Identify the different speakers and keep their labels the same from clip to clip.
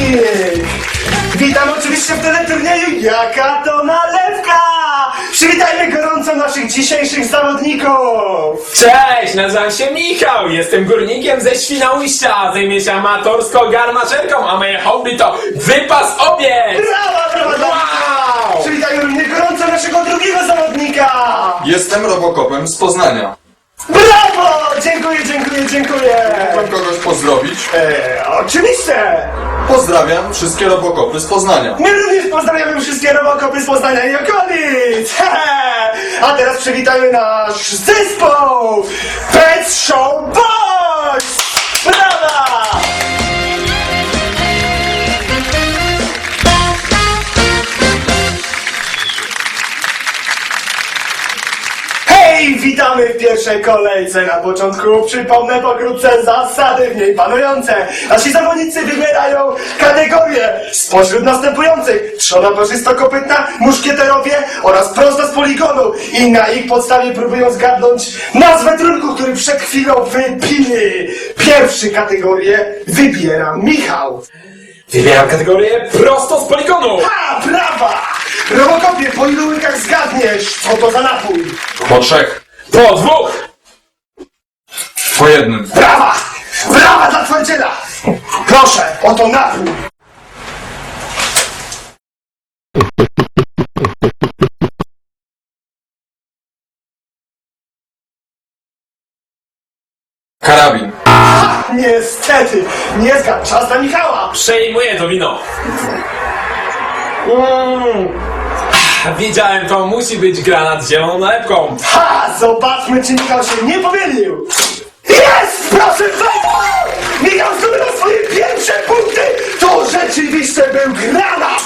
Speaker 1: wszystkich! Witam oczywiście w teleturnieju Jaka to nalewka! Przywitajmy gorąco naszych dzisiejszych zawodników!
Speaker 2: Cześć, nazywam się Michał, jestem górnikiem ze Świnoujścia, zajmuję się amatorską garmaczerką, a moje hobby to wypas owiec!
Speaker 1: Brawa, brawa, brawa!
Speaker 2: Wow!
Speaker 1: Przywitajmy równie gorąco naszego drugiego zawodnika!
Speaker 3: Jestem Robokopem z Poznania.
Speaker 1: Brawo! Dziękuję, dziękuję, dziękuję!
Speaker 3: Chciałbym kogoś pozdrowić.
Speaker 1: E, oczywiście!
Speaker 3: Pozdrawiam wszystkie Robokopy z Poznania.
Speaker 1: My również pozdrawiamy wszystkie robokopy z Poznania i okolic! He! A teraz przywitajmy nasz zespół! Pet Show Boys! Pierwszej kolejce. Na początku przypomnę pokrótce zasady w niej panujące. Nasi zawodnicy wybierają kategorie spośród następujących. Trzona parzystokopytna, muszkieterowie oraz prosta z poligonu. I na ich podstawie próbują zgadnąć nazwę trunku, który przed chwilą wypili. Pierwszy kategorię wybiera Michał.
Speaker 2: Wybieram kategorię prosto z poligonu!
Speaker 1: Ha, brawa! Robokopie, po ilu łykach zgadniesz, co to za napój?
Speaker 3: Po trzech.
Speaker 2: Po dwóch!
Speaker 3: Po jednym.
Speaker 1: Brawa! Brawa dla twardziela! Proszę, oto napój!
Speaker 3: Karabin.
Speaker 1: Niestety, nie zgadł, czas na Michała!
Speaker 2: Przejmuję to wino. Mm. Wiedziałem, to musi być granat z zieloną nalepką.
Speaker 1: Ha! Zobaczmy, czy Michał się nie pomylił! Jest! Proszę bardzo! Michał zdobył swoje pierwsze punkty! To rzeczywiście był granat!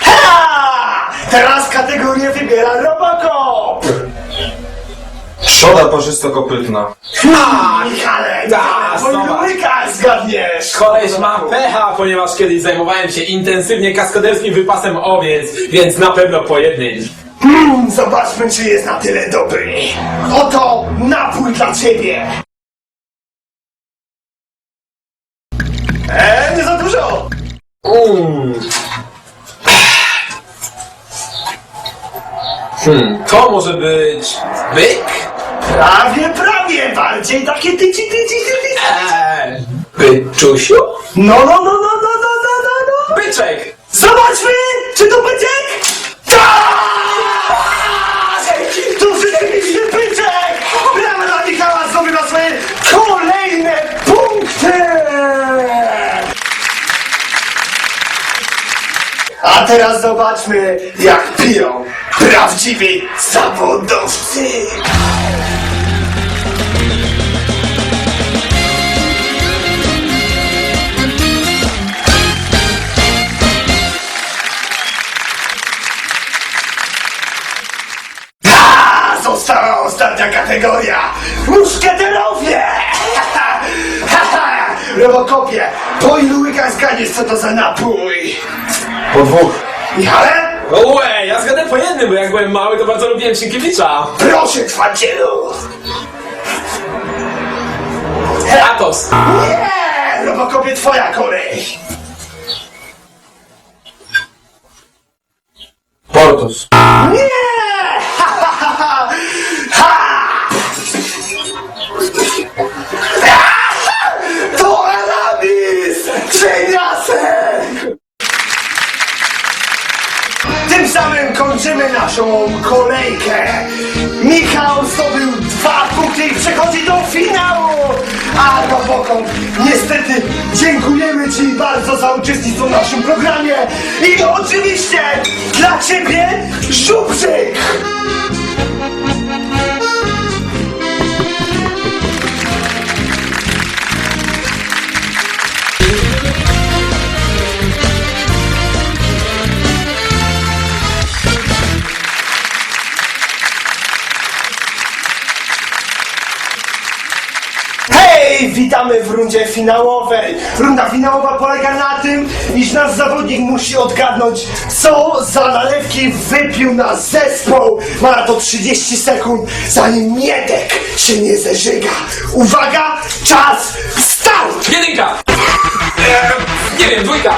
Speaker 1: Ha! Teraz kategorię wybiera Robocop!
Speaker 3: Trzoda parzystokopytna.
Speaker 2: Zobacz.
Speaker 1: łykach zgadniesz!
Speaker 2: Koleś ma pecha, ponieważ kiedyś zajmowałem się intensywnie kaskaderskim wypasem owiec, więc na pewno po jednej.
Speaker 1: Hmm, zobaczmy, czy jest na tyle dobry. Oto napój dla ciebie. Eee, nie za dużo.
Speaker 2: Mm. Hmm, to może być byk?
Speaker 1: Prawie, prawie, bardziej takie tyci, tyci, tyci.
Speaker 2: Eee, byczusiu?
Speaker 1: No, no, no, no, no, no, no, no, no.
Speaker 2: Byczek!
Speaker 1: Zobaczmy, A teraz zobaczmy, jak piją prawdziwi zawodowcy! Ha! Została ostatnia kategoria! Muszkieterowie! Robokopie, po ilu łykach zgadniesz, co to za napój?
Speaker 3: Po dwóch.
Speaker 1: Michale?
Speaker 2: Łe, ja zgadę po jednym, bo jak byłem mały, to bardzo lubiłem Sienkiewicza.
Speaker 1: Proszę, twardzielu!
Speaker 2: Atos.
Speaker 1: Nie! Robokopie, twoja kolej!
Speaker 3: Portos.
Speaker 1: Nie! Samym kończymy naszą kolejkę. Michał zdobył dwa punkty i przechodzi do finału. A Robokop, niestety dziękujemy Ci bardzo za uczestnictwo w naszym programie. I oczywiście dla Ciebie żubrzyk! Rundzie finałowej. Runda finałowa polega na tym, iż nasz zawodnik musi odgadnąć, co za nalewki wypił nasz zespół. Ma na to 30 sekund, zanim Miedek się nie zeżyga. Uwaga, czas, start!
Speaker 2: Jedynka! Eee, nie wiem, dwójka!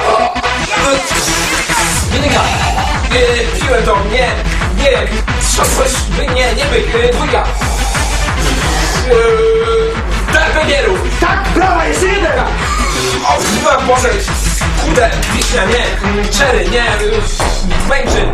Speaker 2: Jedynka! Eee, piłem to, nie, nie, coś, nie, nie by, eee, dwójka! Eee, tak, węgierów! O, chyba, Boże, kudę, wiśnia, nie, czery, nie, węgrzy!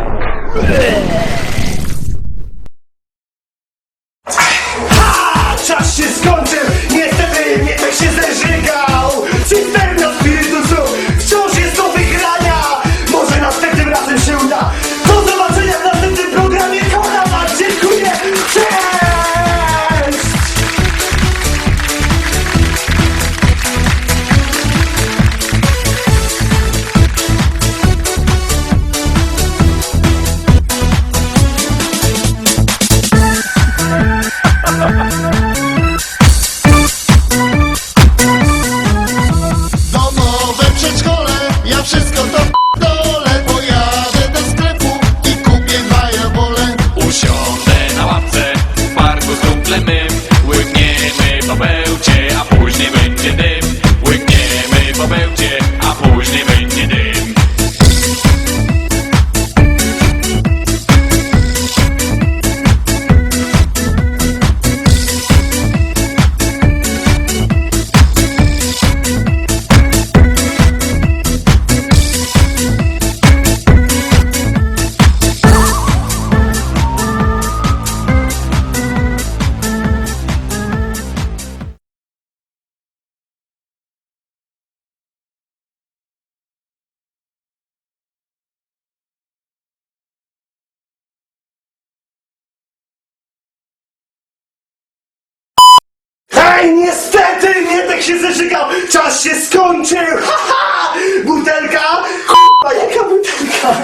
Speaker 1: Ej, niestety, nie tak się zerzygał! Czas się skończył! Ha, ha! Butelka! K***a, jaka butelka?